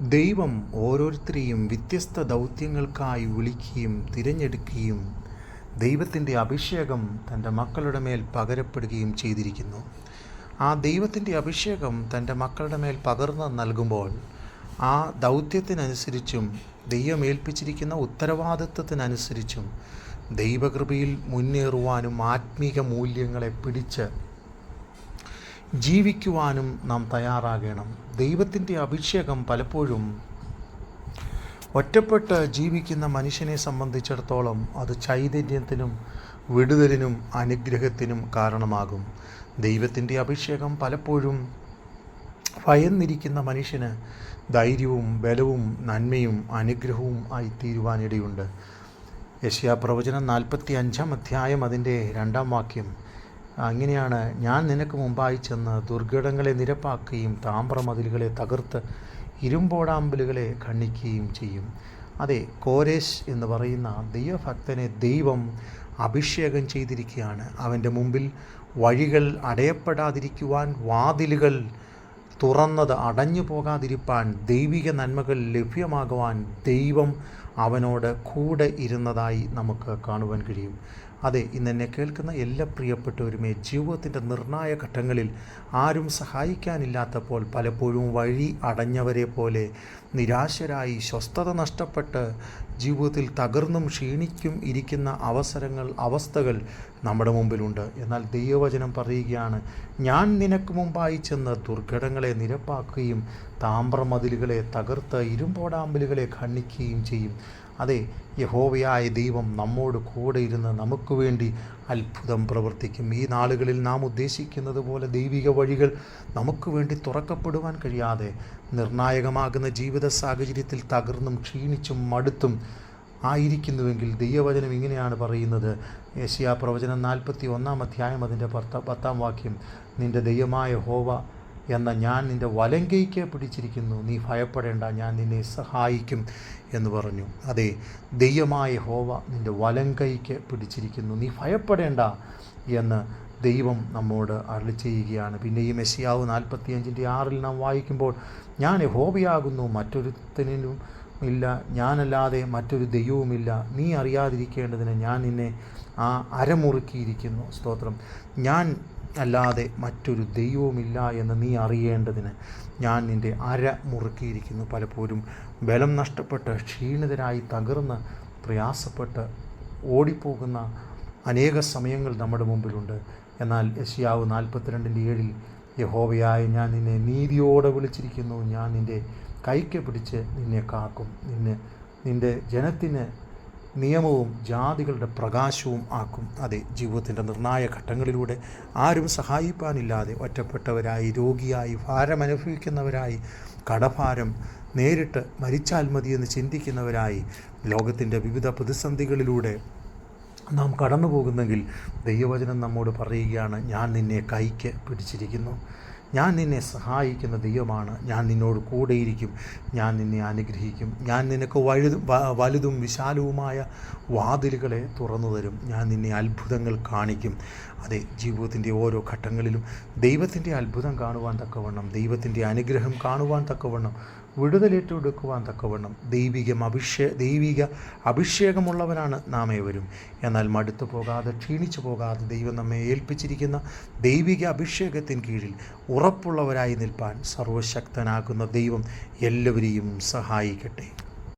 ദൈവം ഓരോരുത്തരെയും വ്യത്യസ്ത ദൗത്യങ്ങൾക്കായി വിളിക്കുകയും തിരഞ്ഞെടുക്കുകയും ദൈവത്തിന്റെ അഭിഷേകം തന്റെ മക്കളുടെ മേൽ പകരപ്പെടുകയും ചെയ്തിരിക്കുന്നു. ആ ദൈവത്തിന്റെ അഭിഷേകം തന്റെ മക്കളുടെ മേൽ പകർന്ന് നൽകുമ്പോൾ ആ ദൗത്യത്തിനനുസരിച്ചും ദൈവം ഏൽപ്പിച്ചിരിക്കുന്ന ഉത്തരവാദിത്വത്തിനനുസരിച്ചും ദൈവകൃപയിൽ മുന്നേറുവാനും ആത്മീക മൂല്യങ്ങളെ പിടിച്ച് ജീവിക്കുവാനും നാം തയ്യാറാകണം. ദൈവത്തിന്റെ അഭിഷേകം പലപ്പോഴും ഒറ്റപ്പെട്ട് ജീവിക്കുന്ന മനുഷ്യനെ സംബന്ധിച്ചിടത്തോളം അത് ചൈതന്യത്തിനും വിടുതലിനും അനുഗ്രഹത്തിനും കാരണമാകും. ദൈവത്തിന്റെ അഭിഷേകം പലപ്പോഴും ഭയന്നിരിക്കുന്ന മനുഷ്യന് ധൈര്യവും ബലവും നന്മയും അനുഗ്രഹവും ആയി തീരുവാനിടയുണ്ട്. യശ്യാ പ്രവചനം നാൽപ്പത്തി അഞ്ചാം അധ്യായം അതിന്റെ രണ്ടാം വാക്യം. അങ്ങനെയാണ് ഞാൻ നിനക്ക് മുമ്പായി ചെന്ന് ദുർഘടങ്ങളെ നിരപ്പാക്കുകയും താമ്രമതിലുകളെ തകർത്ത് ഇരുമ്പോടാമ്പലുകളെ ഖണ്ഡിക്കുകയും ചെയ്യും. അതെ കോരേശ് എന്ന് പറയുന്ന ദൈവഭക്തനെ ദൈവം അഭിഷേകം ചെയ്തിരിക്കുകയാണ്. അവന്റെ മുമ്പിൽ വഴികൾ അടയപ്പെടാതിരിക്കുവാൻ വാതിലുകൾ തുറന്നത് അടഞ്ഞു പോകാതിരിപ്പാൻ ദൈവിക നന്മകൾ ലഭ്യമാകുവാൻ ദൈവം അവനോട് കൂടെ ഇരുന്നതായി നമുക്ക് കാണുവാൻ കഴിയും. അതെ ഇന്ന് എന്നെ കേൾക്കുന്ന എല്ലാ പ്രിയപ്പെട്ടവരുമേ ജീവിതത്തിന്റെ നിർണായ ഘട്ടങ്ങളിൽ ആരും സഹായിക്കാനില്ലാത്തപ്പോൾ പലപ്പോഴും വഴി അടഞ്ഞവരെ പോലെ നിരാശരായി സ്വസ്ഥത നഷ്ടപ്പെട്ട് ജീവിതത്തിൽ തകർന്നും ക്ഷീണിക്കും ഇരിക്കുന്ന അവസരങ്ങൾ അവസ്ഥകൾ നമ്മുടെ മുമ്പിലുണ്ട്. എന്നാൽ ദൈവവചനം പറയുകയാണ് ഞാൻ നിനക്ക് മുമ്പായി ചെന്ന് ദുർഘടങ്ങളെ നിരപ്പാക്കുകയും താമ്രമതിലുകളെ തകർത്ത് ഇരുമ്പോടാമ്പലുകളെ ഖണ്ഡിക്കുകയും ചെയ്യും. അതെ യഹോവയായ ദൈവം നമ്മോട് കൂടെ ഇരുന്ന് നമുക്ക് വേണ്ടി അത്ഭുതം പ്രവർത്തിക്കും. ഈ നാളുകളിൽ നാം ഉദ്ദേശിക്കുന്നത് പോലെ ദൈവിക വഴികൾ നമുക്ക് വേണ്ടി തുറക്കപ്പെടുവാൻ കഴിയാതെ നിർണായകമാകുന്ന ജീവിത സാഹചര്യത്തിൽ തകർന്നും ക്ഷീണിച്ചും മടുത്തും ആയിരിക്കുന്നുവെങ്കിൽ ദൈവവചനം ഇങ്ങനെയാണ് പറയുന്നത്. യേശിയ പ്രവചനം നാൽപ്പത്തി ഒന്നാം അധ്യായം അതിന്റെ പത്ത പത്താം വാക്യം. നിന്റെ ദൈവമായ ഹോവ എന്ന ഞാൻ നിന്റെ വലങ്കയ്ക്ക് പിടിച്ചിരിക്കുന്നു. നീ ഭയപ്പെടേണ്ട ഞാൻ നിന്നെ സഹായിക്കും എന്ന് പറഞ്ഞു. അതെ ദൈവമായ ഹോവ നിന്റെ വലങ്കയ്ക്ക് പിടിച്ചിരിക്കുന്നു. നീ ഭയപ്പെടേണ്ട എന്ന് ദൈവം നമ്മോട് അരളി ചെയ്യുകയാണ്. പിന്നെ ഈ മെസ്സിയാവ് നാൽപ്പത്തിയഞ്ചിന്റെ ആറിൽ നാം വായിക്കുമ്പോൾ ഞാൻ ഹോബിയാകുന്നു മറ്റൊരുത്തനും ഇല്ല ഞാനല്ലാതെ മറ്റൊരു ദൈവവുമില്ല. നീ അറിയാതിരിക്കേണ്ടതിന് ഞാൻ നിന്നെ ആ അരമുറുക്കിയിരിക്കുന്നു. സ്തോത്രം. ഞാൻ അല്ലാതെ മറ്റൊരു ദൈവവുമില്ല എന്ന് നീ അറിയേണ്ടതിന് ഞാൻ നിന്റെ അര മുറുക്കിയിരിക്കുന്നു പലപ്പോഴും ബലം നഷ്ടപ്പെട്ട് ക്ഷീണിതരായി തകർന്ന് പ്രയാസപ്പെട്ട് ഓടിപ്പോകുന്ന അനേക സമയങ്ങൾ നമ്മുടെ മുമ്പിലുണ്ട്. എന്നാൽ യശിയാവ് നാൽപ്പത്തിരണ്ടിന്റെ ഏഴിൽ യഹോവയായ ഞാൻ നിന്നെ നീതിയോടെ വിളിച്ചിരിക്കുന്നു. ഞാൻ നിന്റെ കൈക്ക് പിടിച്ച് നിന്നെ കാക്കും. നിന്നെ നിന്റെ ജനത്തിന് നിയമവും ജാതികളുടെ പ്രകാശവും ആക്കും. അതെ ജീവിതത്തിന്റെ നിർണായക ഘട്ടങ്ങളിലൂടെ ആരും സഹായിപ്പാനില്ലാതെ ഒറ്റപ്പെട്ടവരായി രോഗിയായി ഭാരമനുഭവിക്കുന്നവരായി കടഭാരം നേരിട്ട് മരിച്ചാൽ മതിയെന്ന് ചിന്തിക്കുന്നവരായി ലോകത്തിന്റെ വിവിധ പ്രതിസന്ധികളിലൂടെ നാം കടന്നു പോകുന്നെങ്കിൽ ദൈവവചനം നമ്മോട് പറയുകയാണ് ഞാൻ നിന്നെ കൈക്ക് പിടിച്ചിരിക്കുന്നു. ഞാൻ നിന്നെ സഹായിക്കുന്ന ദൈവമാണ്. ഞാൻ നിന്നോട് കൂടെയിരിക്കും. ഞാൻ നിന്നെ അനുഗ്രഹിക്കും. ഞാൻ നിനക്ക് വഴുതും വലുതും വിശാലവുമായ വാതിലുകളെ തുറന്നു തരും. ഞാൻ നിന്നെ അത്ഭുതങ്ങൾ കാണിക്കും. അതെ ജീവിതത്തിന്റെ ഓരോ ഘട്ടങ്ങളിലും ദൈവത്തിന്റെ അത്ഭുതം കാണുവാൻ തക്കവണ്ണം ദൈവത്തിന്റെ അനുഗ്രഹം കാണുവാൻ തക്കവണ്ണം വിടുതലേറ്റെടുക്കുവാൻ തക്കവണ്ണം ദൈവികം അഭിഷേ ദൈവിക അഭിഷേകമുള്ളവനാണ് നാം ഏവരും എന്നാൽ മടുത്തു പോകാതെ ക്ഷീണിച്ചു പോകാതെ ദൈവം നമ്മെ ഏൽപ്പിച്ചിരിക്കുന്ന ദൈവിക അഭിഷേകത്തിന് കീഴിൽ ഉറപ്പുള്ളവരായി നിൽപ്പാൻ സർവശക്തനാകുന്ന ദൈവം എല്ലാവരെയും സഹായിക്കട്ടെ.